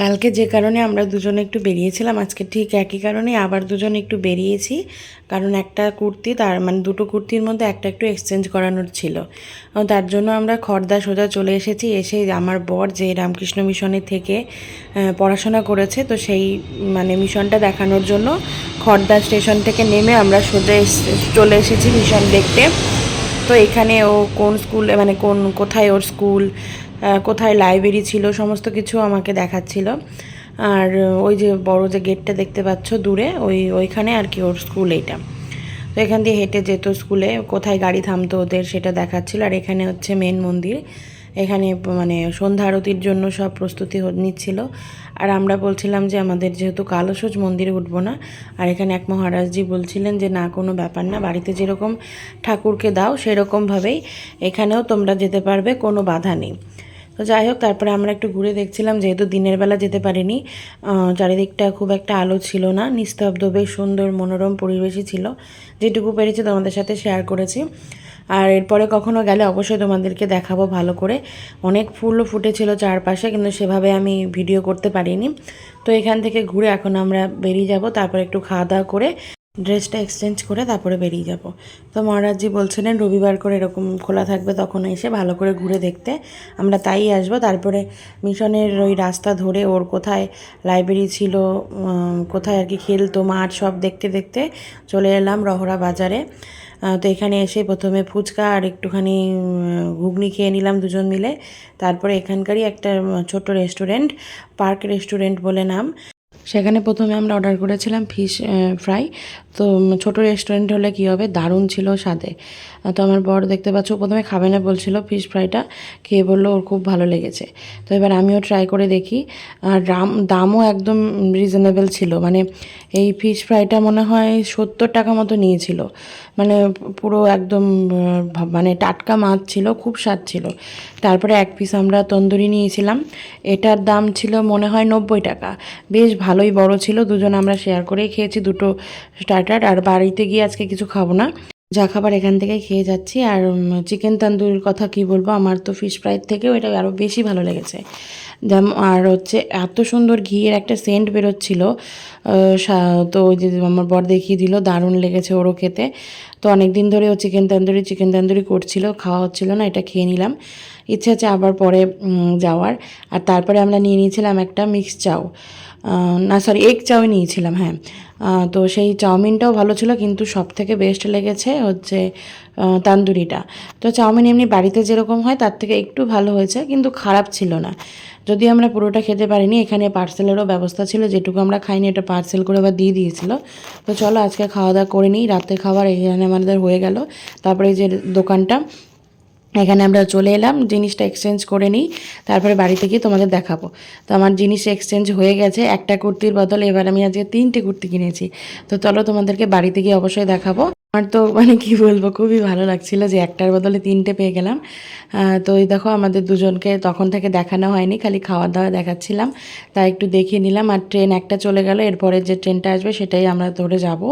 কালকে যে কারণে আমরা দুজনে একটু বেরিয়েছিলাম, আজকে ঠিক একই কারণে আবার দুজনে একটু বেরিয়েছি। কারণ একটা কুর্তি তার মানে দুটো কুর্তির মধ্যে একটা একটু এক্সচেঞ্জ করানোর ছিল। তার জন্য আমরা খর্দা সোজা চলে এসেছি, এসে আমার বর যে রামকৃষ্ণ মিশনের থেকে পড়াশোনা করেছে, তো সেই মানে মিশনটা দেখানোর জন্য খর্দা স্টেশন থেকে নেমে আমরা সোজা চলে এসেছি মিশন দেখতে। তো এখানে ও কোন স্কুলে মানে কোন, কোথায় ওর স্কুল কোথায় লাইব্রেরি ছিল, সমস্ত কিছু আমাকে দেখাচ্ছিল। আর ওই যে বড় যে গেটটা দেখতে পাচ্ছ দূরে, ওই, ওইখানে আর কি ওর স্কুল এইটা। তো এখান দিয়ে হেঁটে যেত স্কুলে কোথায় গাড়ি থামতো ওদের সেটা দেখাচ্ছিল। আর এখানে হচ্ছে মেন মন্দির। এখানে মানে সন্ধ্যা আরতির জন্য সব প্রস্তুতি নিচ্ছিল। আর আমরা বলছিলাম যে আমাদের যেহেতু কালসোজ মন্দিরে উঠবো না, আর এখানে এক মহারাজজি বলছিলেন যে, না, কোনো ব্যাপার না, বাড়িতে যেরকম ঠাকুরকে দাও, সেরকমভাবেই এখানেও তোমরা যেতে পারবে, কোনো বাধা নেই। তো যাই হোক, তারপরে আমরা একটু ঘুরে দেখছিলাম, যেহেতু দিনের বেলা যেতে পারিনি চারিদিকটা খুব একটা আলো ছিল না, নিস্তব্ধ, বেশ সুন্দর, মনোরম পরিবেশই ছিল। যেটুকু পেরেছি তোমাদের সাথে শেয়ার করেছি। আর এরপরে কখনো গেলে অবশ্যই তোমাদেরকে দেখাবো ভালো করে। অনেক ফুলও ফুটেছিল চারপাশে, কিন্তু সেভাবে আমি ভিডিও করতে পারিনি। তো এখান থেকে ঘুরে এখন আমরা বেরিয়ে যাব, তারপর একটু খাওয়া দাওয়া করে ড্রেসটা এক্সচেঞ্জ করে তারপরে বেরিয়ে যাব। তো মহারাজজি বলছিলেন, রবিবার করে এরকম খোলা থাকবে তখন এসে ভালো করে ঘুরে দেখতে। আমরা তাই আসব। তারপরে মিশনের ওই রাস্তা ধরে ওর কোথায় লাইব্রেরি ছিল কোথায় আর কি খেলতো, মাঠ সব দেখতে দেখতে চলে এলাম রহরা বাজারে। তো এখানে এসে প্রথমে ফুচকা আর একটুখানি ঘুগনি খেয়ে নিলাম দুজন মিলে। তারপরে এখানকারই একটা ছোট্ট রেস্টুরেন্ট পার্ক রেস্টুরেন্ট বলে নাম। সেখানে প্রথমে আমরা অর্ডার করেছিলাম ফিশ ফ্রাই তো ছোট রেস্টুরেন্ট হলে কী হবে? দারুণ ছিল স্বাদে। তো আমার বড় দেখতে পাচ্ছ প্রথমে খাবে না বলছিল ফিশ ফ্রাইটা খেয়ে বলল, ওর খুব ভালো লেগেছে। তো এবার আমিও ট্রাই করে দেখি। আর দাম দামও একদম রিজনেবল ছিল। মানে এই ফিশ ফ্রাইটা মনে হয় সত্তর টাকা মতো নিয়েছিল। মানে পুরো একদম মানে টাটকা মাছ ছিল, খুব স্বাদ ছিল। তারপরে এক পিস আমরা তন্দুরি নিয়েছিলাম। এটার দাম ছিল মনে হয় নব্বই টাকা। বেশ ভালোই বড় ছিল, দুজন আমরা শেয়ার করেই খেয়েছি দুটো স্টার্টার আর বাড়িতে গিয়ে আজকে কিছু খাব না। যা খাবার এখান থেকে খেয়ে যাচ্ছি, আর চিকেন তান্দুরির কথা কি বলব, আমার তো ফিশ ফ্রাইয়ের থেকেও এটা আরও বেশি ভালো লেগেছে। যেমন আর হচ্ছে এত সুন্দর ঘিয়ের একটা সেন্ট বেরোচ্ছিল তো ওই যে আমার বর দেখিয়ে দিল, দারুণ লেগেছে ওরও খেতে। তো অনেক দিন ধরে ও চিকেন তন্দুরি চিকেন তন্দুরি করছিল, খাওয়া হচ্ছিল না, এটা খেয়ে নিলাম। ইচ্ছে আছে আবার পরে যাওয়ার। আর তারপরে আমরা নিয়ে নিয়েছিলাম একটা মিক্স চাউ না সরি এগ চাউই নিয়েছিলাম হ্যাঁ। তো সেই চাউমিনটাও ভালো ছিল, কিন্তু সব থেকে বেস্ট লেগেছে হচ্ছে তান্দুরিটা। তো চাউমিন এমনি বাড়িতে যেরকম হয়, তার থেকে একটু ভালো হয়েছে, কিন্তু খারাপ ছিল না। যদি আমরা পুরোটা খেতে পারিনি, এখানে পার্সেলেরও ব্যবস্থা ছিল, যেটুকু আমরা খাইনি, এটা পার্সেল করে আবার দিয়ে দিয়েছিল। তো চলো, আজকে খাওয়া দাওয়া করে নিই, রাতের খাবার এখানে আমাদের হয়ে গেল। তারপরে যে দোকানটা, এখানে আমরা চলে এলাম, জিনিসটা এক্সচেঞ্জ করে নিই, তারপরে বাড়িতে গিয়ে তোমাদের দেখাবো। তো আমার জিনিস এক্সচেঞ্জ হয়ে গেছে, একটা কুর্তির বদলে এবার আমি আজকে তিনটে কুর্তি কিনেছি। তো চলো, তোমাদেরকে বাড়িতে গিয়ে অবশ্যই দেখাবো। আমার তো মানে কি বলব, খুবই ভালো লাগছিল যে একটার বদলে তিনটে পেয়ে গেলাম। তো এই দেখো আমাদের দুজনকে তখন থেকে দেখানো হয়নি, খালি খাওয়া দাওয়া দেখাচ্ছিলাম। তাই একটু দেখিয়ে নিলাম আর ট্রেন একটা চলে গেল, এরপরে যে ট্রেনটা আসবে সেটাই আমরা ধরে যাব।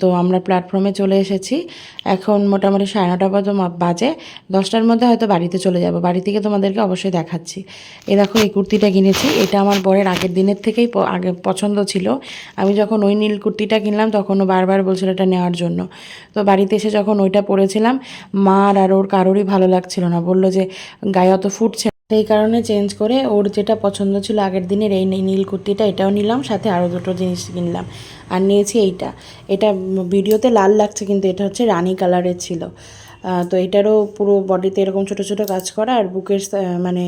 তো আমরা প্ল্যাটফর্মে চলে এসেছি। এখন মোটামুটি সাড়ে নটা পর্যন্ত বাজে। দশটার মধ্যে হয়তো বাড়িতে চলে যাব। বাড়ি থেকে তোমাদেরকে অবশ্যই দেখাচ্ছি। এ দেখো এই কুর্তিটা কিনেছি। এটা আমার বরের আগের দিনের থেকেই আগে পছন্দ ছিল। আমি যখন ওই নীল কুর্তিটা কিনলাম তখনও বারবার বলছিল এটা নেওয়ার জন্য। তো বাড়িতে এসে যখন ওইটা পরেছিলাম মা আর ওর কারোরই ভালো লাগছিল না। বলল যে, গায়ে অত ফুটছে সেই কারণে চেঞ্জ করে ওর যেটা পছন্দ ছিল আগের দিনের এই নীল কুর্তিটা, এটাও নিলাম, সাথে আরও দুটো জিনিস কিনলাম। আর নিয়েছি এইটা। এটা ভিডিওতে লাল লাগছে, কিন্তু এটা হচ্ছে রানি কালারের ছিল। তো এটারও পুরো বডিতে এরকম ছোট ছোট কাজ করা আর বুকের মানে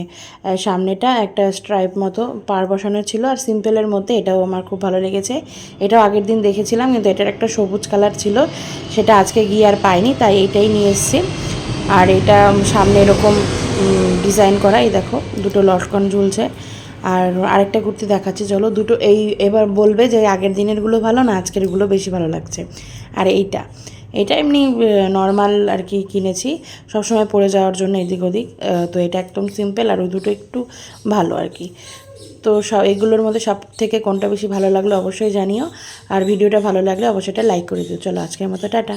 সামনেটা একটা স্ট্রাইপ মতো পার বসানো ছিল আর সিম্পলের মধ্যে এটাও আমার খুব ভালো লেগেছে। এটাও আগের দিন দেখেছিলাম কিন্তু এটার একটা সবুজ কালার ছিল, সেটা আজকে গিয়ে আর পাইনি, তাই এটাই নিয়ে এসেছি। আর এটা সামনে এরকম ডিজাইন করা, এই দেখো, দুটো লটকন ঝুলছে। আর আরেকটা কুর্তি দেখাচ্ছি, চলো দুটো, এই এবার বলবে যে আগের দিনেরগুলো ভালো না আজকেরগুলো বেশি ভালো লাগছে। আর এইটা এটা এমনি নর্মাল আর কি কিনেছি। সবসময় পরে যাওয়ার জন্য এদিক ওদিক তো এটা একদম সিম্পল আর ওই দুটো একটু ভালো আর কি তো সব, এগুলোর মধ্যে সব থেকে কোনটা বেশি ভালো লাগল অবশ্যই জানিও। আর ভিডিওটা ভালো লাগলে অবশ্যই এটা লাইক করে দিও। চলো আজকের মতো, টাটা।